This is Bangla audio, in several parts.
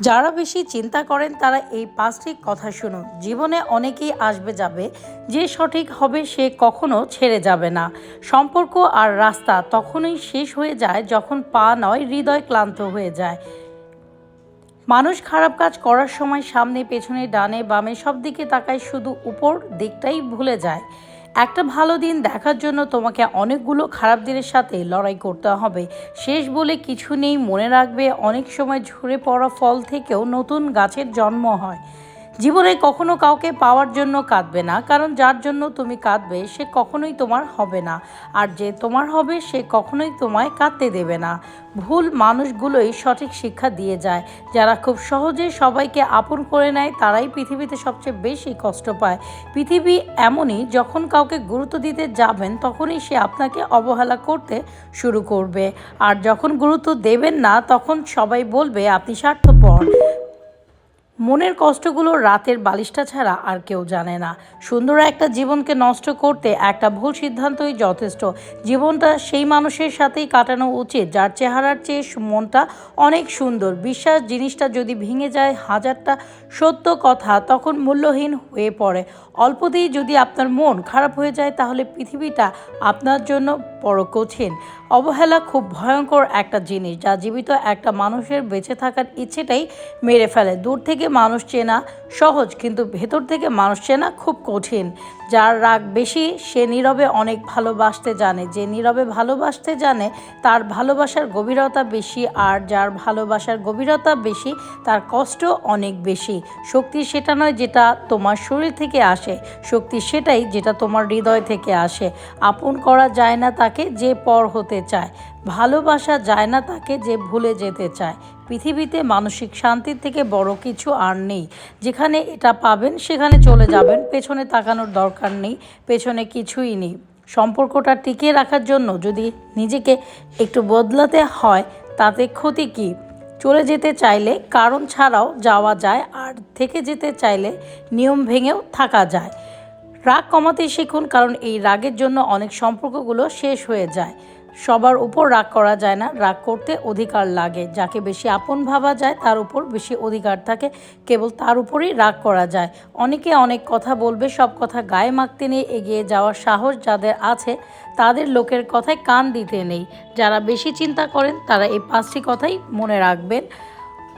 যারা বেশি চিন্তা করেন, তারা এই পাঁচটি কথা শুনুন। জীবনে অনেকেই আসবে যাবে, যে সঠিক হবে সে কখনো ছেড়ে যাবে না। সম্পর্ক আর রাস্তা তখনই শেষ হয়ে যায় যখন পা নয়, হৃদয় ক্লান্ত হয়ে যায়। মানুষ খারাপ কাজ করার সময় সামনে, পেছনে, ডানে, বামে সব দিকে তাকায় শুধু উপর দিকটাই ভুলে যায়। একটা ভালো দিন দেখার জন্য তোমাকে অনেকগুলো খারাপ দিনের সাথে লড়াই করতে হবে। শেষ বলে কিছু নেই মনে রাখবে, অনেক সময় ঝরে পড়া ফল থেকেও নতুন গাছের জন্ম হয়। জীবনে কখনো কাউকে পাওয়ার জন্য কাঁদবে না, কারণ যার জন্য তুমি কাঁদবে, সে কখনোই তোমার হবে না। আর যে তোমার হবে, সে কখনোই তোমায় কাঁদতে দেবে না। ভুল মানুষগুলোই সঠিক শিক্ষা দিয়ে যায়। যারা খুব সহজে সবাইকে আপন করে নেয়, তারাই পৃথিবীতে সবচেয়ে বেশি কষ্ট পায়। পৃথিবী এমনই, যখন কাউকে গুরুত্ব দিতে যাবেন, তখনই সে আপনাকে অবহেলা করতে শুরু করবে। আর যখন গুরুত্ব দেবেন না, তখন সবাই বলবে, আপনি স্বার্থপর। মনের কষ্টগুলো রাতের বালিশটা ছাড়া আর কেউ জানে না। সুন্দর একটা জীবনকে নষ্ট করতে একটা ভুল সিদ্ধান্তই যথেষ্ট। জীবনটা সেই মানুষের সাথেই কাটানো উচিত, যার চেহারার চেয়ে মনটা অনেক সুন্দর। বিশ্বাস, জিনিসটা যদি ভেঙে যায় হাজারটা সত্য কথা, তখন মূল্যহীন হয়ে পড়ে। অল্পতেই যদি আপনার মন খারাপ হয়ে যায়, তাহলে পৃথিবীটা আপনার জন্য বড় কঠিন। অবহেলা খুব ভয়ঙ্কর একটা জিনিস যা জীবিত একটা মানুষের বেঁচে থাকার ইচ্ছেটাই মেরে ফেলে। দূর থেকে মানুষ চেনা সহজ, কিন্তু ভেতর থেকে মানুষ চেনা খুব কঠিন। যার রাগ বেশি, সে নীরবে অনেক ভালোবাসতে জানে। যে নীরবে ভালোবাসতে জানে, তার ভালোবাসার গভীরতা বেশি, আর যার ভালোবাসার গভীরতা বেশি, তার কষ্ট অনেক বেশি। শক্তি সেটা নয় যেটা তোমার শরীর থেকে আসে। শক্তি সেটাই যেটা তোমার হৃদয় থেকে আসে। আপন করা যায় না তাকে যে পর হতে চায়। ভালোবাসা যায় না তাকে যে ভুলে যেতে চায়। পৃথিবীতে মানসিক শান্তির থেকে বড় কিছু আর নেই। যেখানে এটা পাবেন, সেখানে চলে যাবেন। পেছনে তাকানোর দরকার নেই, পেছনে কিছুই নেই। সম্পর্কটা টিকিয়ে রাখার জন্য যদি নিজেকে একটু বদলাতে হয়, তাতে ক্ষতি কী? চলে যেতে চাইলে কারণ ছাড়াও যাওয়া যায়, আর থেকে যেতে চাইলে নিয়ম ভেঙেও থাকা যায়। রাগ কমাতে শিখুন, কারণ এই রাগের জন্য অনেক সম্পর্কগুলো শেষ হয়ে যায়। সবার উপর রাগ করা যায় না, রাগ করতে অধিকার লাগে। যাকে বেশি আপন ভাবা যায়, তার উপর বেশি অধিকার থাকে, কেবল তার উপরেই রাগ করা যায়। অনেকে অনেক কথা বলবে, সব কথা গায়ে মাখতে নিয়ে এগিয়ে যাওয়ার সাহস যাদের আছে, তাদের লোকের কথায় কান দিতে নেই। যারা বেশি চিন্তা করেন, তারা এই পাঁচটি কথাই মনে রাখবেন।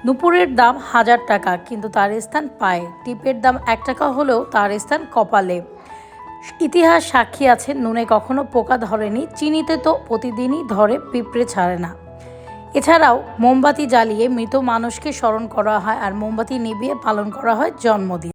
নুপুরের দাম হাজার টাকা, কিন্তু তার স্থান পায়ে। টিপের দাম এক টাকা হলেও তার স্থান কপালে। ইতিহাস সাক্ষী আছে নুনে কখনো পোকা ধরেনি, চিনিতে তো প্রতিদিনই ধরে, পিঁপড়ে ছাড়ে না। এছাড়াও মোমবাতি জ্বালিয়ে মৃত মানুষকে স্মরণ করা হয় আর মোমবাতি নিবিয়ে পালন করা হয় জন্মদিন।